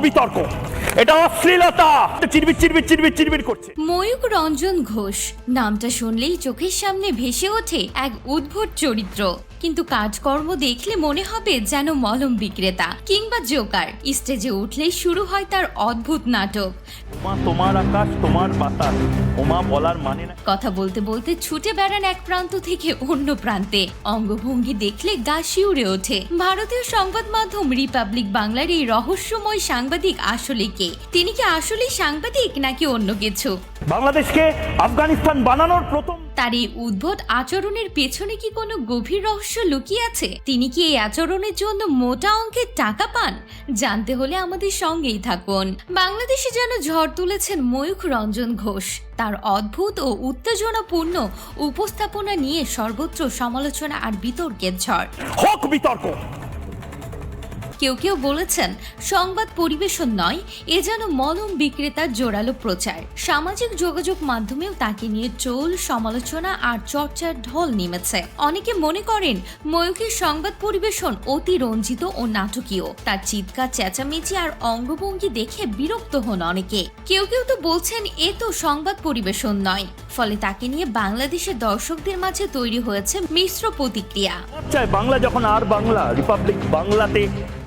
বিতর্ক। এটা অশ্লীলতা। চিরবির চিরবির চিরবির চিরবির করছে। ময়ূক রঞ্জন ঘোষ, নামটা শুনলেই চোখের সামনে ভেসে ওঠে এক উদ্ভট চরিত্র। কিন্তু কাজকর্ম দেখলে মনে হবে যেন মলম বিক্রেতা কিংবা জোকার। স্টেজে উঠলেই শুরু হয় তার অদ্ভুত নাটক। ওমা তোমার আকাশ তোমার বাতাস ওমা বলার মানে না। কথা বলতে বলতে ছুটে বেড়ান এক প্রান্ত থেকে অন্য প্রান্তে। অঙ্গভঙ্গি দেখলে গা শিউরে ওঠে। ভারতীয় সংবাদ মাধ্যম রিপাবলিক বাংলার এই রহস্যময় সাংবাদিক আসলে কে? তিনি কি আসলেই সাংবাদিক নাকি অন্য কিছু? বাংলাদেশকে আফগানিস্তান বানানোর প্রথম তার এই উদ্ভট আচরণের পেছনে কি কোনো গভীর রহস্য লুকিয়ে আছে? তিনি কি এই আচরণের জন্য মোটা অঙ্কের টাকা পান? জানতে হলে আমাদের সঙ্গেই থাকুন। বাংলাদেশে যেন ঝড় তুলেছেন ময়ূখ রঞ্জন ঘোষ। তার অদ্ভুত ও উত্তেজনাপূর্ণ উপস্থাপনা নিয়ে সর্বত্র সমালোচনা আর বিতর্কের ঝড়। বিতর্ক! কেউ কেউ বলেছেন, সংবাদ পরিবেশন নয়, এ যেন মলম বিক্রেতার জোরালো প্রচার। সামাজিক যোগাযোগ মাধ্যমেও তাকে নিয়ে চোল, সমালোচনা আর চর্চার ঢল নেমেছে। অনেকে মনে করেন ময়ূকের সংবাদ পরিবেশন অতি রঞ্জিত ও নাটকীয়। তার চিৎকার, চেঁচামেচি আর অঙ্গভঙ্গি দেখে বিরক্ত হন অনেকে। কেউ কেউ তো বলছেন, এ তো সংবাদ পরিবেশন নয়। ফলে তাকে নিয়ে বাংলাদেশের দর্শকদের মাঝে তৈরি হয়েছে মিশ্র প্রতিক্রিয়া। বাংলা যখন আর বাংলা, রিপাবলিক বাংলাতে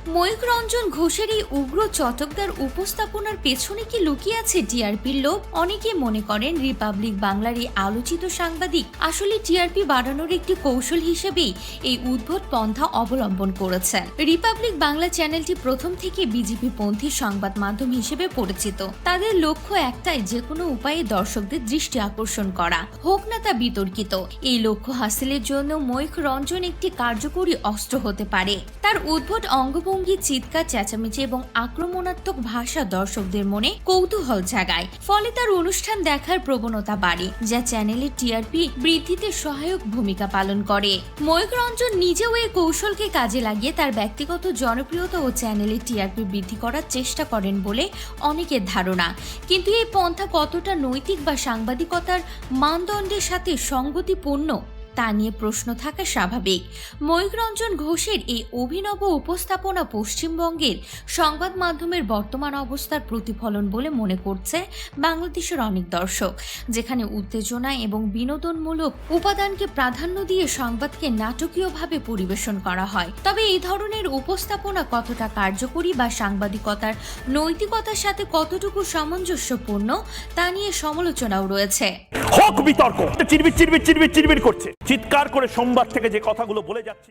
ময়ূক রঞ্জন ঘোষের এই উগ্র চটকদার উপস্থাপনার পেছনে কি লুকিয়ে আছে টিআরপির লোভ? অনেকে মনে করেন রিপাবলিক বাংলার এই আলোচিত সাংবাদিক আসলে টিআরপি বাড়ানোর একটি কৌশল হিসেবেই এই উদ্ভট পন্থা অবলম্বন করেছেন রিপাবলিক বাংলা চ্যানেলটি প্রথম থেকে বিজেপি পন্থী সংবাদ মাধ্যম হিসেবে পরিচিত। তাদের লক্ষ্য একটাই, যে কোনো উপায়ে দর্শকদের দৃষ্টি আকর্ষণ করা। হোক না তা বিতর্কিত, এই লক্ষ্য হাসিলের জন্য ময়ূক রঞ্জন একটি কার্যকরী অস্ত্র হতে পারে। তার উদ্ভট অঙ্গভঙ্গি চিৎকার, চেঁচামেচি এবং আক্রমণাত্মক ভাষা দর্শকদের মনে কৌতূহল জাগায়। ফলে তার অনুষ্ঠান দেখার প্রবণতা বাড়ে, যা চ্যানেলের টিআরপি বৃদ্ধিতে সহায়ক ভূমিকা পালন করে। ময়ূক রঞ্জন নিজেও এই কৌশলকে কাজে লাগিয়ে তার ব্যক্তিগত জনপ্রিয়তা ও চ্যানেলের টিআরপি বৃদ্ধি করার চেষ্টা করেন বলে অনেকের ধারণা। কিন্তু এই পন্থা কতটা নৈতিক বা সাংবাদিকতার মানদণ্ডের সাথে সঙ্গতিপূর্ণ তা নিয়ে প্রশ্ন থাকা স্বাভাবিক। ময়ূক রঞ্জন ঘোষের এই অভিনব উপস্থাপনা পশ্চিমবঙ্গের সংবাদ মাধ্যমের বর্তমান অবস্থার প্রতিফলন বলে মনে করছে বাংলাদেশের অনেক দর্শক, যেখানে উত্তেজনা এবং বিনোদনমূলক উপাদানকে প্রাধান্য দিয়ে সংবাদকে নাটকীয়ভাবে পরিবেশন করা হয়। তবে এই ধরনের উপস্থাপনা কতটা কার্যকরী বা সাংবাদিকতার নৈতিকতার সাথে কতটুকু সামঞ্জস্যপূর্ণ, তা নিয়ে সমালোচনাও রয়েছে। হোক বিতর্ক। চিরবির চিরবির চিরবির চিরবির করছে। চিৎকার করে সোমবার থেকে যে কথাগুলো বলে যাচ্ছি।